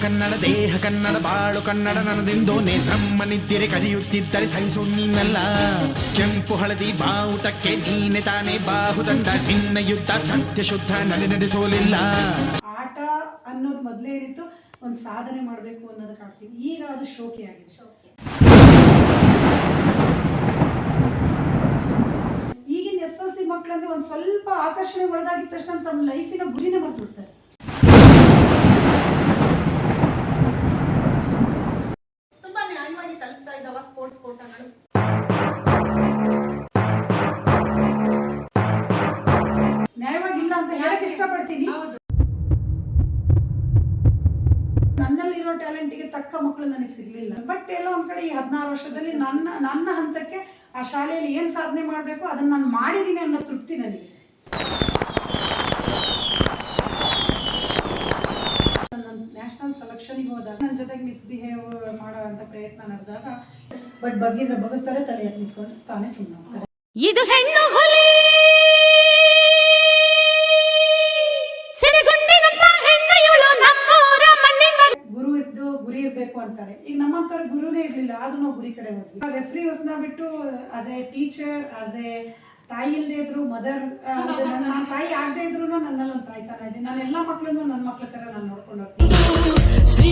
ದೇಹ ಕನ್ನಡ, ಬಾಳು ಕನ್ನಡ ನನದೆಂದು ನಮ್ಮ ನಿದ್ದರೆ ಕದಿಯುತ್ತಿದ್ದರೆ ಸಹಿಸು ನೀನಲ್ಲ ಕೆಂಪು ಹಳದಿ ಬಾವುಟಕ್ಕೆ ನೀನೆ ತಾನೇ ಬಾಹುದಂಡ ನಿನ್ನ ಯುದ್ಧ ಸತ್ಯ ಶುದ್ಧ ನಡೆ ನಡೆಸೋಲಿಲ್ಲ. ಆಟ ಅನ್ನೋದು ಮೊದಲೇ ಇರಿತ್ತು ಒಂದು ಸಾಧನೆ ಮಾಡಬೇಕು ಅನ್ನೋದಕ್ಕೆ ಆಡ್ತೀವಿ ಈಗ ಅದು ಶೋಕಿ ಆಗಿದೆ. ಈಗಿನ ಎಸ್ ಎಲ್ ಸಿ ಮಕ್ಕಳಂದ್ರೆ ಒಂದು ಸ್ವಲ್ಪ ಆಕರ್ಷಣೆ ಒಳಗಾಗಿದ ತಕ್ಷಣ ತಮ್ಮ ಲೈಫಿನ ಗುರಿನ ಮರ್ತು ತಲುಪ್ತಾ ಇದ್ದಾವ ಸ್ಪೋರ್ಟ್ಸ್ ಕೋಟಾಗಳು ನ್ಯಾಯವಾಗಿಲ್ಲ ಅಂತ ಹೇಳಕ್ ಇಷ್ಟಪಡ್ತೀನಿ. ನನ್ನಲ್ಲಿರೋ ಟ್ಯಾಲೆಂಟಿಗೆ ತಕ್ಕ ಮಕ್ಕಳು ನನಗೆ ಸಿಗ್ಲಿಲ್ಲ. ಬಟ್ ಎಲ್ಲ ಒಂದ್ ಕಡೆ ಈ ಹದಿನಾರು ವರ್ಷದಲ್ಲಿ ನನ್ನ ನನ್ನ ಹಂತಕ್ಕೆ ಆ ಶಾಲೆಯಲ್ಲಿ ಏನ್ ಸಾಧನೆ ಮಾಡಬೇಕು ಅದನ್ನ ನಾನು ಮಾಡಿದೀನಿ ಅನ್ನೋ ತೃಪ್ತಿ ನನಗೆ ನನ್ನ ನ್ಯಾಷನಲ್ ಸೆಲೆಕ್ಷನ್ಗೆ ಹೋದಾಗ ನನ್ನ ಜೊತೆಗೆ ಮಿಸ್ಬಿಹೇವ್ ಮಾಡೋ ಅಂತ ಪ್ರಯತ್ನ ನಡೆದಾಗ ಬಟ್ ಬಗ್ಗಿದ್ರೆ ಬಗ್ಗಿಸ್ತಾರೆ ತಲೆ ಎತ್ತಿ ನಿಂತ್ಕೊಂಡು ತಾನೇ ಸುಮ್ಮನೆ ಹೋಗ್ತಾರೆ ಇದು ಹೆಣ್ಣು ಹುಲಿ. ಗುರು ಇದ್ದು ಗುರಿ ಇರಬೇಕು ಅಂತಾರೆ. ಈಗ ನಮ್ಮಂತವ್ರ ಗುರುನೇ ಇರಲಿಲ್ಲ ಆದ್ರೂ ನಾವು ಗುರಿ ಕಡೆ ಹೋದ್ವಿ. ರೆಫ್ರಿ ಯೋಸ್ನ ಬಿಟ್ಟು as a teacher as a ತಾಯಿ ಇಲ್ಲದೆ ಇದ್ರು ಮದರ್ ನನ್ನ ತಾಯಿ ಆಗದೆ ಇದ್ರು ನನ್ನಲ್ಲಿ ಒಂದು ತಾಯ್ತಾನ ಇದೆ. ನಾನು ಎಲ್ಲ ಮಕ್ಕಳನ್ನು ನನ್ನ ಮಕ್ಕಳ ತರ ನಾನು ನೋಡ್ಕೊಂಡು ಹೋಗ್ತೀನಿ.